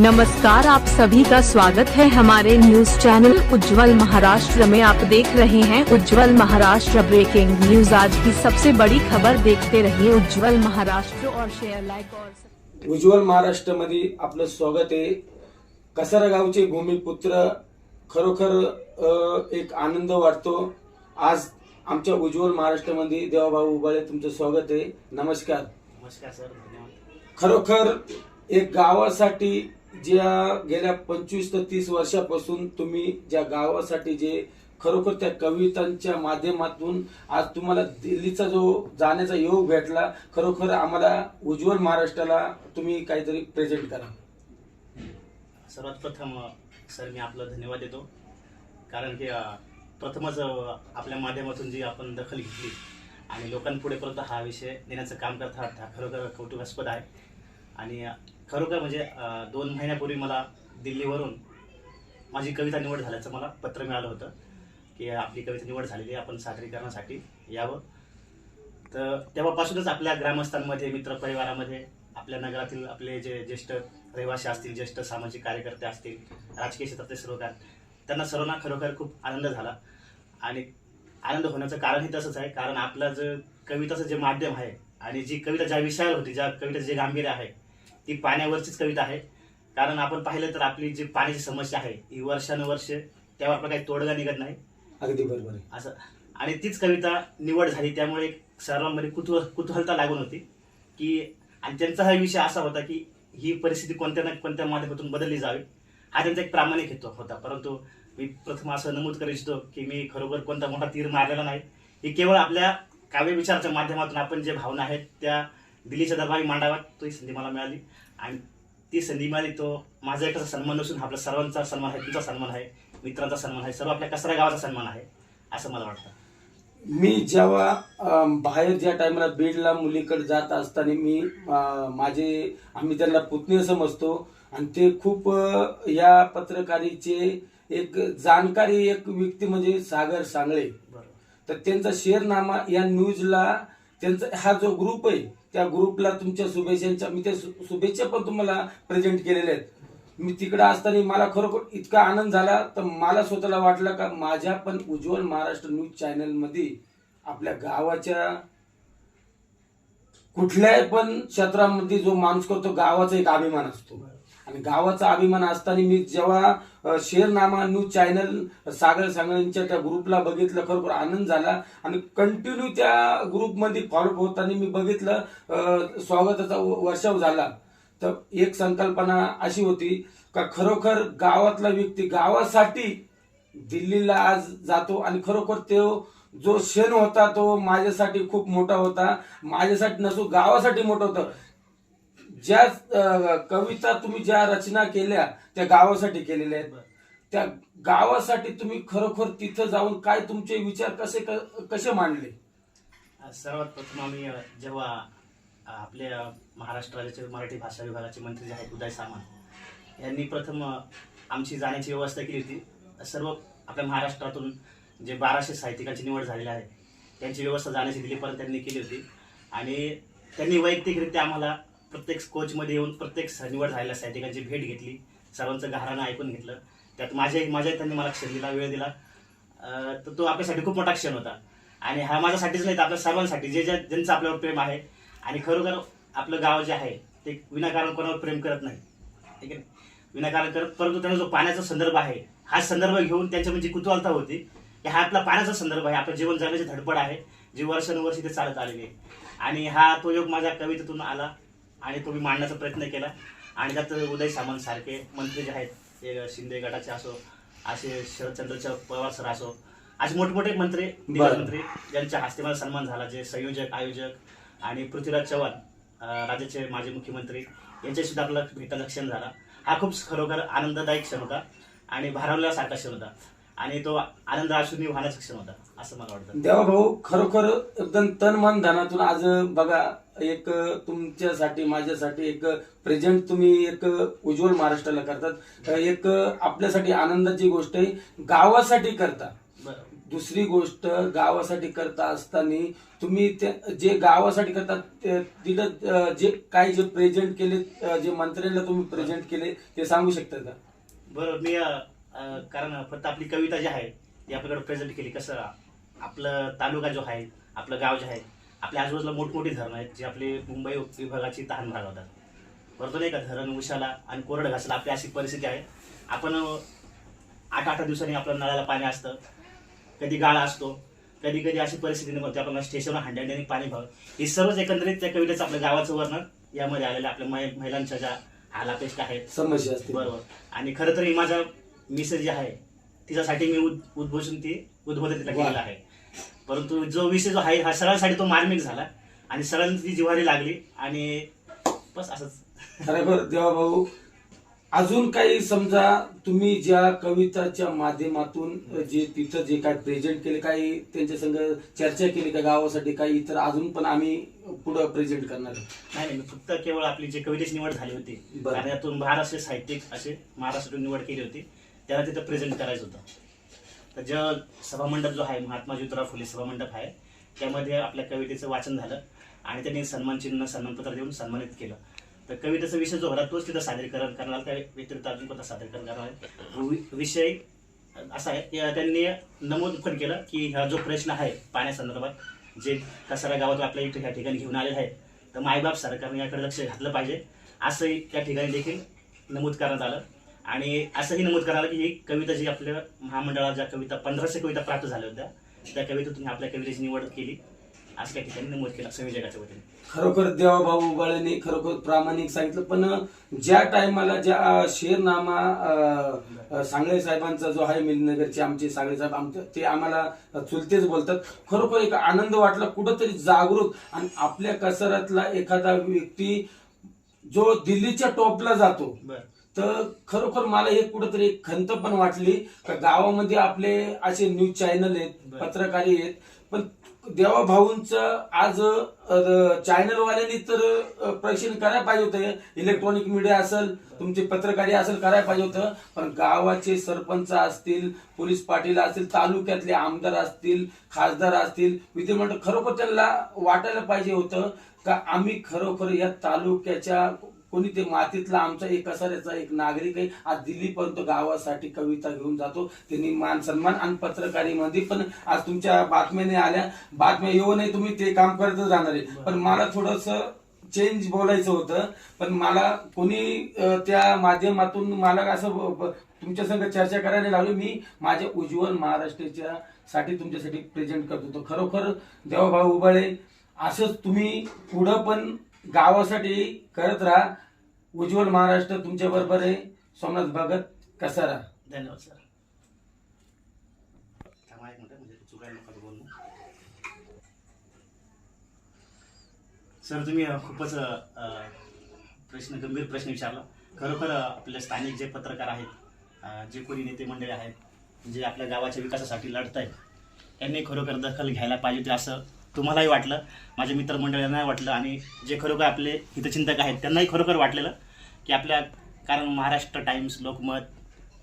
नमस्कार आप सभी का स्वागत है हमारे न्यूज चैनल उज्जवल महाराष्ट्र में। आप देख रहे हैं उज्जवल महाराष्ट्र ब्रेकिंग न्यूज आज की सबसे बड़ी खबर देखते रहिए उज्जवल महाराष्ट्र और शेयर लाइक और उज्ज्वल महाराष्ट्रामध्ये आपलं स्वागत आहे. कसारा गावचे भूमिपुत्र खरोखर एक आनंद वाटतो. आज आमच्या उज्ज्वल महाराष्ट्रामध्ये देवाभाऊ उबाळे तुमचं स्वागत आहे. नमस्कार. नमस्कार सर. धन्यवाद. खरोखर एक गावासाठी ज्या गेल्या पंचवीस ते तीस वर्षापासून तुम्ही ज्या गावासाठी जे खरोखर त्या कवितांच्या माध्यमातून आज तुम्हाला दिल्लीचा जो जाण्याचा योग भेटला खरोखर आम्हाला उज्ज्वल महाराष्ट्राला तुम्ही काहीतरी प्रेझेंट करा. सर्वात प्रथम सर मी आपलं धन्यवाद देतो. कारण की प्रथमच आपल्या माध्यमातून जी आपण दखल घेतली आणि लोकांपुढे परत हा विषय नेण्याचं काम करत आहात हा खरोखर कौतुकास्पद आहे. आणि खरोखर म्हणजे दोन महिन्यापूर्वी मला दिल्लीवरून माझी कविता निवड झाल्याचं मला पत्र मिळालं होतं की आपली कविता निवड झालेली आहे आपण सादरीकरणासाठी यावं. तर तेव्हापासूनच आपल्या ग्रामस्थांमध्ये मित्रपरिवारामध्ये आपल्या नगरातील आपले जे ज्येष्ठ रहिवासी असतील ज्येष्ठ सामाजिक कार्यकर्ते असतील राजकीय क्षेत्रातले सर्वकार त्यांना सर्वांना खरोखर खूप आनंद झाला. आणि आनंद होण्याचं कारणही तसंच आहे कारण आपलं जे कविताचं जे माध्यम आहे आणि जी कविता ज्या विषयावर होती ज्या कवितेचं जे गांभीर्य आहे ती पाण्यावरचीच कविता आहे. कारण आपण पाहिलं तर आपली जी पाण्याची समस्या आहे ही वर्षानुवर्ष त्यावर आपला काही तोडगा निघत नाही. अगदी बरोबर आहे. असं. आणि तीच कविता निवड झाली त्यामुळे एक सर्वांमध्ये कुतूहल कुतूहलता लागून होती. की आणि त्यांचा हा विषय असा होता की ही परिस्थिती कोणत्या ना कोणत्या माध्यमातून बदलली जावी हा त्यांचा एक प्रामाणिक हेतू होता. परंतु मी प्रथम असं नमूद करू इच्छितो की मी खरोखर कोणता मोठा तीर मारलेला नाही. ही केवळ आपल्या काव्य विचाराच्या माध्यमातून आपण जे भावना आहेत त्या दिल्लीच्या दरबारी मांडाव्यात तो ही संधी मला मिळाली. आणि ती संधी मिळाली तो माझा एकटा सन्मान नसून आपल्या सर्वांचा सन्मान आहे तुमचा सन्मान आहे मित्रांचा सन्मान आहे सर्व आपल्या कचरा गावाचा सन्मान आहे असं मला वाटतं. मी जेव्हा बाहेर ज्या टायमाला बीडला मुलीकडे जात असताना मी माझे आम्ही त्यांना पुतणे समजतो. आणि ते खूप या पत्रकारीचे एक जाणकारी एक व्यक्ती म्हणजे सागर सांगळे. बरोबर. तर त्यांचा शेअरनामा या न्यूजला त्यांचा हा जो ग्रुप आहे त्या ग्रुपला तुमच्या शुभेच्छांच्या मी त्या शुभेच्छा पण तुम्हाला प्रेझेंट केलेल्या आहेत. मी तिकडे असताना मला खरोखर इतका आनंद झाला तर मला स्वतःला वाटलं का माझ्या पण उज्ज्वल महाराष्ट्र न्यूज चॅनलमध्ये आपल्या गावाच्या कुठल्याही पण क्षेत्रामध्ये जो माणूस करतो गावाचा एक अभिमान असतो. आणि गावाचा अभिमान असताना मी जेव्हा शेअरनामा शेरनामा न्यूज चॅनल सागर सांगळेंच्या त्या ग्रुपला बघितलं खरोखर आनंद झाला. आणि कंटिन्यू त्या ग्रुपमध्ये फॉलोअप होताना मी बघितलं स्वागताचा व- वर्षाव झाला. तर एक संकल्पना अशी होती का खरोखर गावातला व्यक्ती गावासाठी दिल्लीला आज जातो आणि खरोखर तो जो क्षण होता तो माझ्यासाठी खूप मोठा होता. माझ्यासाठी नसो गावासाठी मोठा होता. ज्या कविता तुम्ही ज्या रचना केल्या त्या गावासाठी केलेल्या आहेत. त्या गावासाठी तुम्ही खरोखर तिथं जाऊन काय तुमचे विचार कसे क- कसे मांडले? सर्वात प्रथम आम्ही जेव्हा आपल्या महाराष्ट्र राज्याचे मराठी भाषा विभागाचे मंत्री जे आहेत उदय सामंत यांनी प्रथम आमची जाण्याची व्यवस्था केली होती. सर्व आपल्या महाराष्ट्रातून जे बाराशे साहित्यिकांची निवड झालेली आहे त्यांची व्यवस्था जाण्याची दिल्लीपर्यंत त्यांनी केली होती. आणि त्यांनी वैयक्तिकरित्या आम्हाला प्रत्येक कोचमध्ये येऊन प्रत्येक निवड झालेल्या साहित्यिकांची भेट घेतली. सर्वांचं गारानं ऐकून घेतलं. त्यात माझ्या माझ्या त्यांनी मला क्षण दिला वेळ दिला. तर तो आपल्यासाठी खूप मोठा क्षण होता. आणि हा माझ्यासाठीच नाही तर आपल्या सर्वांसाठी जे ज्या ज्यांचं आपल्यावर प्रेम आहे. आणि खरोखर आपलं गाव जे आहे ते विनाकारण कोणावर प्रेम करत नाही. ठीक आहे? विनाकारण करत परंतु त्यांना जो पाण्याचा संदर्भ आहे हा संदर्भ घेऊन त्यांच्या म्हणजे कुतूहलता होती. की हा आपला पाण्याचा संदर्भ आहे. आपलं जीवन जगण्याची धडपड आहे. जी वर्षानुवर्ष ते चालत आलेली आहे. आणि हा तो योग माझ्या कवितेतून आला. आणि तो मी मांडण्याचा प्रयत्न केला. आणि त्यात उदय सामंत सारखे मंत्री जे आहेत ते शिंदे गटाचे असो असे शरदचंद्र पवार सर असो असे मोठमोठे मंत्री. मंत्री ज्यांच्या हस्ते मला सन्मान झाला. जे संयोजक आयोजक आणि पृथ्वीराज चव्हाण राज्याचे माजी मुख्यमंत्री यांच्याशी सुद्धा आपला भेटायचा क्षण झाला. हा खूप खरोखर आनंददायक क्षण होता आणि भारावल्यासारखा क्षण होता. आणि तो आनंद अश्रूंनी वाहण्याचा क्षण होता असं मला वाटतं. देवा भाऊ खरोखर एकदम तन मन धनातून आज बघा एक तुमच्यासाठी माझ्यासाठी एक प्रेझेंट तुम्ही एक उज्ज्वल महाराष्ट्राला करतात. एक आपल्यासाठी आनंदाची गोष्ट आहे गावासाठी करता. दुसरी गोष्ट गावासाठी करता असताना तुम्ही ते जे गावासाठी करतात ते- तिथं जे काही जे प्रेझेंट केले जे मंत्र्यांना तुम्ही प्रेझेंट केले ते सांगू शकता का? बरोबर मी अ, कारण फक्त आपली कविता जी आहे ती आपल्याकडे प्रेझेंट केली. कसं आपलं तालुका जो आहे आपलं गाव जे आहे आपल्या आजूबाजूला मोठमोठी धरणं आहेत जी आपली मुंबई विभागाची तहान भागवतात. बरोबर नाही का धरण उशाला आणि कोरडं घासला आपली अशी परिस्थिती आहे. आपण अ, आठ आठ दिवसांनी आपल्या नळाला पाणी असतं. कधी गाळा असतो कधी कधी अशी परिस्थिती निर्माण आपल्याला स्टेशनवर हांड्याने पाणी भाव हे सर्वच एकंदरीत त्या कवितेचं आपल्या गावाचं वर्णन यामध्ये आलेलं आपल्या मै- महिलांच्या ज्या हालापेष्ट आहेत. समस्या असते. बरोबर. आणि खरं तर ही माझ्या मिसेस जी आहे तिच्यासाठी मी उद- उद्घोषण ती उद्बोधन तिला. केलेलं आहे परंतु जो विषय जो आहे हा सगळ्यांसाठी तो मार्मिक झाला आणि सगळ्यांची ती जिव्हारी लागली आणि बस असंच खरोखर देवा भाऊ अजून काही समजा तुम्ही ज्या कविताच्या माध्यमातून जे तिथं जे काय प्रेझेंट केले काही त्यांच्या संग चर्चा केली का गावासाठी काही इतर अजून पण आम्ही पुढे प्रेझेंट करणार. नाही नाही फक्त केवळ आपली जी कवितेची निवड झाली होती बरं. आणि यातून महाराष्ट्र साहित्यिक असे महाराष्ट्रातून निवड केली होती त्याला तिथं प्रेझेंट करायचं होतं. तर ज्या सभामंडप जो आहे महात्मा ज्योतिराव फुले सभामंडप आहे त्यामध्ये आपल्या कवितेचं वाचन झालं आणि त्यांनी सन्मान चिन्ह सन्मानपत्र देऊन सन्मानित केलं. तर कवितेचा विषय जो होता तोच तिथं सादरीकरण करणार त्या व्यतिरिक्त अजून कोणता सादरीकरण करणार आहे? वि- विषय असा आहे. की त्यांनी नमूद पण केलं की हा जो प्रश्न आहे पाण्यासंदर्भात जे कसारा गावात आपल्या इथे ह्या ठिकाणी घेऊन आलेले आहे तर मायबाप सरकारने याकडे लक्ष घातलं पाहिजे. असंही त्या ठिकाणी देखील नमूद करण्यात आलं. आणि असंही नमूद करण्यात आलं की ही कविता जी आपल्या महामंडळात ज्या कविता पंधराशे कविता प्राप्त झाल्या होत्या त्या कवितेतून आपल्या कवितेची निवड केली. असं त्या ठिकाणी नमूद केलं संयोजकाच्या वतीने. खरोखर देवाभाऊ उबाळेने खरोखर प्रामाणिक सांगितलं. पण ज्या टायमाला ज्या शेरनामा अं, सांगळे साहेबांचा जो आहे मिलनगरचे आमचे सांगळे साहेब आमचे ते आम्हाला चुलतेच बोलतात. खरोखर एक आनंद वाटला कुठंतरी जागृत. आणि आपल्या कसरातला एखादा व्यक्ती जो दिल्लीच्या टॉपला जातो बरं. तर खरोखर मला एक कुठंतरी खंत पण वाटली. का गावामध्ये आपले असे न्यूज चॅनल आहेत. पत्रकारी आहेत. पण देवा भाऊंचं आज चॅनल वाल्यांनी तर अ, प्रेक्षण करायला पाहिजे होतं. इलेक्ट्रॉनिक मीडिया असेल तुमचे पत्रकारी असेल करायला पाहिजे होतं. पण गावाचे सरपंच असतील पोलीस पाटील असतील तालुक्यातले आमदार असतील खासदार असतील विधिमंडळ खरोखर त्यांना वाटायला पाहिजे होतं. का आम्ही खरोखर या तालुक्याच्या कोणी ते मातीतला आमचा एक कसाऱ्याचा एक नागरिक आहे आज दिल्लीपर्यंत गावासाठी कविता घेऊन जातो. त्यांनी मान सन्मान आणि पत्रकारीमध्ये पण आज तुमच्या बातम्याने आल्या. बातम्या येऊ नये तुम्ही ते काम करतच राहणार आहे. पण मला थोडस चेंज बोलायचं होतं. पण मला कोणी त्या माध्यमातून मला असं तुमच्या संग चर्चा करायला लावली. मी माझ्या उज्ज्वल महाराष्ट्राच्या साठी तुमच्यासाठी प्रेझेंट करत होतो. खरोखर देवाभाऊ उबाळे असंच तुम्ही पुढं पण गावासाठी करत राहा. उज्ज्वल महाराष्ट्र तुमच्या बरोबर आहे. सोमनाथ भगत कसारा धन्यवाद सर. थांबा एक मिनिट म्हणजे चुकायला नको बोलणं सर तुम्ही अ, खूपच अ, अ, प्रश्न गंभीर प्रश्न विचारला. खरोखर अ, आपले स्थानिक जे पत्रकार आहेत अ, जे कोणी नेते मंडळी आहेत जे आपल्या गावाच्या विकासासाठी लढत आहेत यांनी खरोखर दखल घ्यायला पाहिजे होती असं तुम्हालाही वाटलं माझ्या मित्रमंडळींनाही वाटलं आणि जे खरोखर आपले हितचिंतक आहेत त्यांनाही खरोखर वाटलेलं की आपल्या कारण महाराष्ट्र टाइम्स लोकमत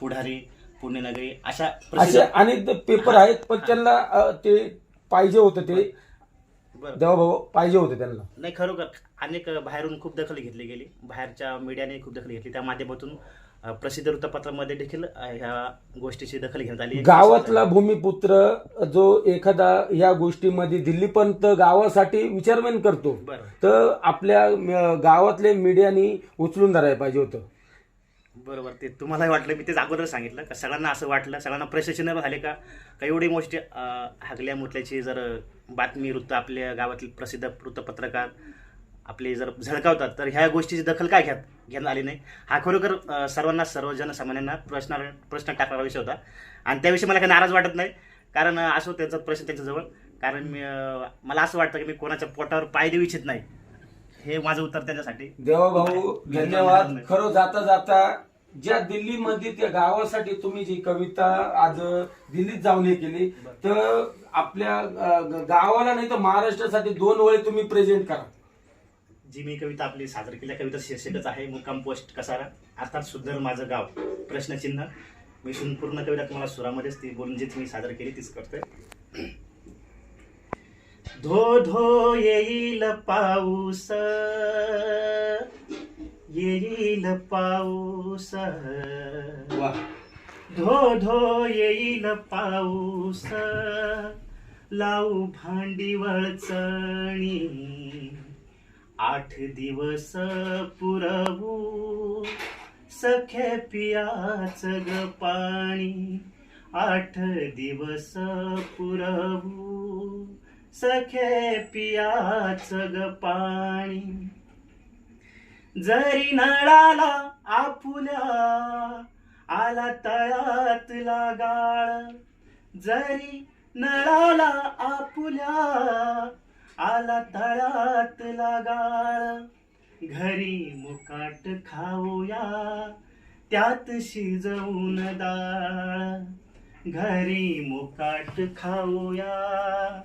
पुढारी पुण्यनगरी अशा असे अनेक पेपर आहेत पण त्यांना ते पाहिजे होतं ते. पाहिजे होते त्यांना. नाही खरोखर अनेक बाहेरून खूप दखल घेतली गेली. बाहेरच्या मीडियाने खूप दखल घेतली. त्या माध्यमातून प्रसिद्ध वृत्तपत्रामध्ये देखील ह्या गोष्टीची दखल घेण्यात आली गावातला भूमिपुत्र जो एखादा या गोष्टीमध्ये दिल्लीपर्यंत गावासाठी विचारमेन करतो तर आपल्या गावातले मीडियानी उचलून धरायला पाहिजे होतं. बरोबर ते तुम्हालाही वाटलं मी तेच अगोदर सांगितलं का सगळ्यांना असं वाटलं सगळ्यांना प्रशासन झाले का? का एवढी गोष्टी हागल्या मुतल्याची जर बातमी वृत्त आपल्या गावातील प्रसिद्ध वृत्तपत्रकार आपले जर झळकावतात तर ह्या गोष्टीची दखल काय घ्यात घेण्यात आली नाही? हा खरोखर सर्वांना सर्व जनसामान्यांना प्रश्न प्रश्न टाकणारा विषय होता. आणि त्याविषयी मला काही नाराज वाटत नाही. कारण असो त्यांचा प्रश्न त्यांच्याजवळ. कारण मी मला असं वाटतं की मी कोणाच्या पोटावर पाय देऊ इच्छित नाही. हे माझं उत्तर त्यांच्यासाठी. देवाभाऊ धन्यवाद. खरं जाता जाता ज्या दिल्लीमध्ये त्या गावासाठी तुम्ही जी कविता आज दिल्लीत जाऊन हे केली तर आपल्या गावाला नाही तर महाराष्ट्रासाठी दोन वेळे तुम्ही प्रेझेंट करा. जी मी कविता आपली सादर केल्या कविता शीर्षकच आहे मुक्काम पोस्ट कसारा. अर्थात सुंदर माझं गाव. प्रश्नचिन्ह. मी संपूर्ण कविता तुम्हाला सुरामध्येच ती बोलून जी तुम्ही सादर केली तीच करतोय. धो धो येईल पाऊस. येईल पाऊस. धो धो येईल पाऊस. लावू भांडी वळचणी आठ दिवस पुरवू. सखे पियाच ग पाणी. आठ दिवस पुरवू. सखे पियाच ग पाणी. जरी नळाला आपुल्या आला तळातला गाळ जरी नळाला आपुल्या आला तळात गाळ घरी मुकाट खाऊया त्यात शिजवून डाळ घरी मुकाट खाऊया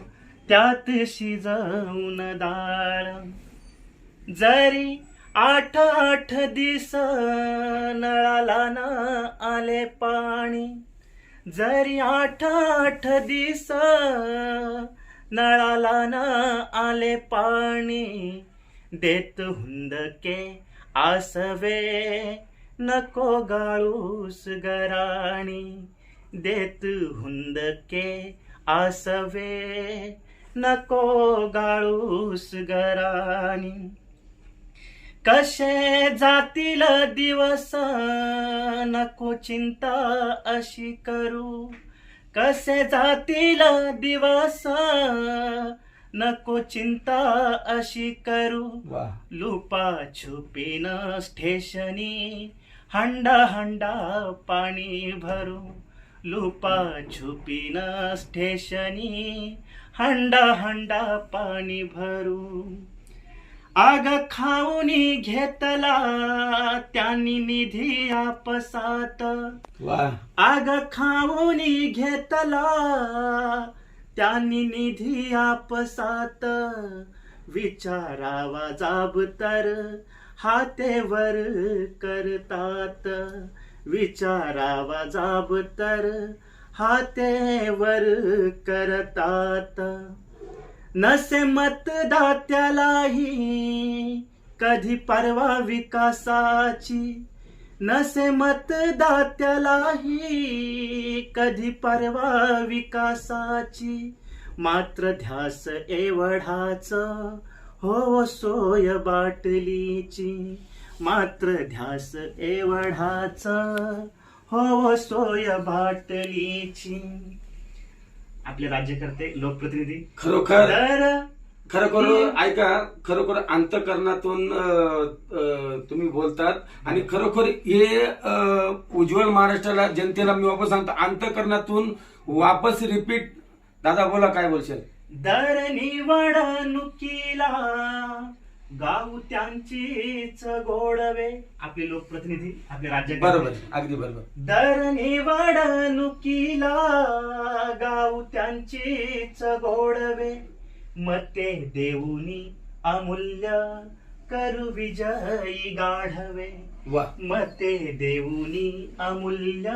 त्यात शिजवून डाळ जरी आठ आठ दिस नळाला ना आले पाणी जरी आठ आठ दिस नळाला ना आले पाणी. देत हुंदके आसवे. नको गाळूस गराणी देत हुंदके आसवे. नको गाळूस गराणी कसे जातील दिवस? नको चिंता अशी करू. कसे जातील दिवस? नको चिंता अशी करू. लुपा छुपीन स्टेशनी हंडा हंडा पाणी भरू. लुपा छुपीन स्टेशनी हंडा हंडा पाणी भरू. आग खाऊनी घेतला त्यांनी निधी आपसात. आग खाऊनी घेतला त्यांनी निधी आपसात. विचारावा जाब तर हातेवर करतात. विचारावा जाब तर हातेवर करतात. नसे मतदात्यालाही कधी परवा विकासाची. नसे मतदात्यालाही कधी परवा विकासाची. मात्र ध्यास एवढाच हो सोय बाटलीची. मात्र ध्यास एवढाच हो सोय बाटलीची. आपले राज्यकर्ते लोकप्रतिनिधी. खरोखर? तर खरोखर ऐका खरोखर अंतकरणातून तुम्ही बोलतात आणि खरोखर हे उज्ज्वल महाराष्ट्राला जनतेला मी वापस सांगतो अंतकरणातून वापस रिपीट दादा बोला काय बोलशाल? दर निवडणुकीला गाव त्यांचीच गोडवे आपले लोकप्रतिनिधी आपले राज्य बरोबर अगदी बरोबर. दर निवडणुकीला गाव त्यांचीच गोडवे मते देऊनी अमूल्य करू विजयी गाढवे. मते देऊनी अमूल्य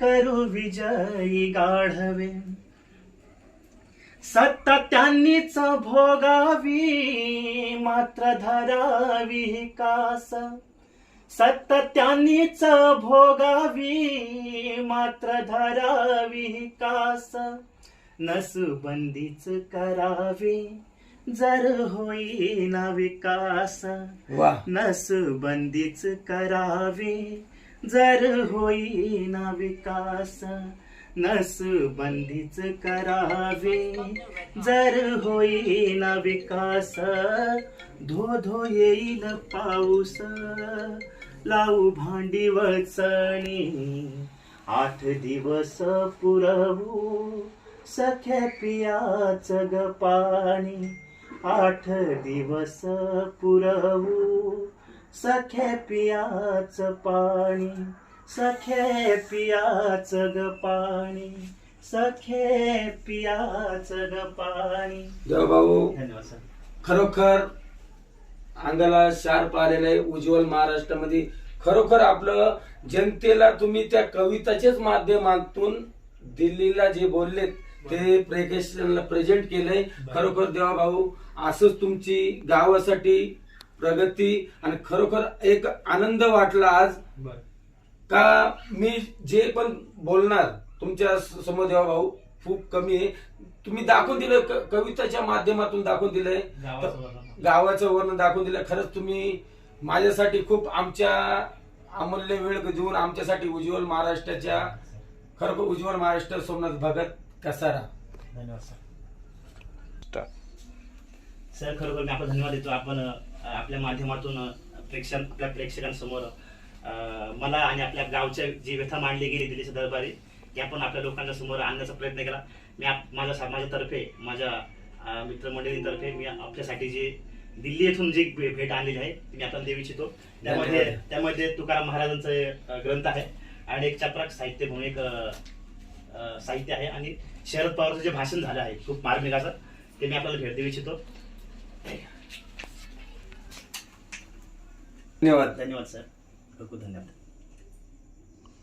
करू विजयी गाढवे. सत्ता त्यांनीच भोगावी मात्र धरावी कास. सत्ता त्यांनीच भोगावी मात्र धरावी कास. नसबंदीच करावे जर होईना विकास. नसबंदीच करावे जर होईना विकास. नसबंदीच करावे. जर होईना विकास धो धो येईन पाऊस. लावू भांडी वळचणी आठ दिवस पुरवू. सख्या पियाच ग पाणी आठ दिवस पुरवू. सख्या पियाच पाणी सखे पियाच ग पाणी सखे पियाच ग पाणी. देवा भाऊ धन्यवाद सर. खरोखर अंगाला शार्प आलेलं आहे उज्ज्वल महाराष्ट्रामध्ये. खरोखर आपलं जनतेला तुम्ही त्या कविताच्याच माध्यमातून दिल्लीला जे बोललेत ते प्रेझेंटेशनला प्रेझेंट केलंय. खरोखर देवा भाऊ असंच तुमची गावासाठी प्रगती आणि खरोखर एक आनंद वाटला आज. का मी जे पण बोलणार तुमच्यासमोर देवा भाऊ खूप कमी आहे. तुम्ही दाखवून दिलं क- कविताच्या माध्यमातून दाखवून दिलंय. गावाचं वर्णन. गावाचं वर्णन दाखवून दिलं खरंच तुम्ही माझ्यासाठी खूप आमच्या अमूल्य वेळ देऊन आमच्यासाठी उज्ज्वल महाराष्ट्राच्या खरोखर उज्ज्वल महाराष्ट्र सोमनाथ भगत कसारा धन्यवाद सर. सर खरोखर मी आपला धन्यवाद देतो. आपण अ, आपल्या माध्यमातून अ, प्रेक्षक आपल्या प्रेक्षकांसमोर मला आणि आपल्या गावच्या जी व्यथा मांडली गेली दिल्लीच्या दरबारी ती आपण आपल्या लोकांच्या समोर आणण्याचा प्रयत्न केला. मी आप- माझ्या समाजातर्फे माझ्या मित्रमंडळींतर्फे मी आपल्यासाठी जे दिल्ली येथून जी भे- भेट आणलेली आहे ती मी आपल्याला देऊ इच्छितो. त्यामध्ये. त्यामध्ये तुकाराम महाराजांचे ग्रंथ आहे आणि एक चपराक साहित्य म्हणून एक साहित्य आहे आणि शरद पवारचं जे भाषण झालं आहे खूप मार्मिक असं ते मी आपल्याला भेट देऊ इच्छितो. धन्यवाद. धन्यवाद सर. खूप खूप धन्यवाद.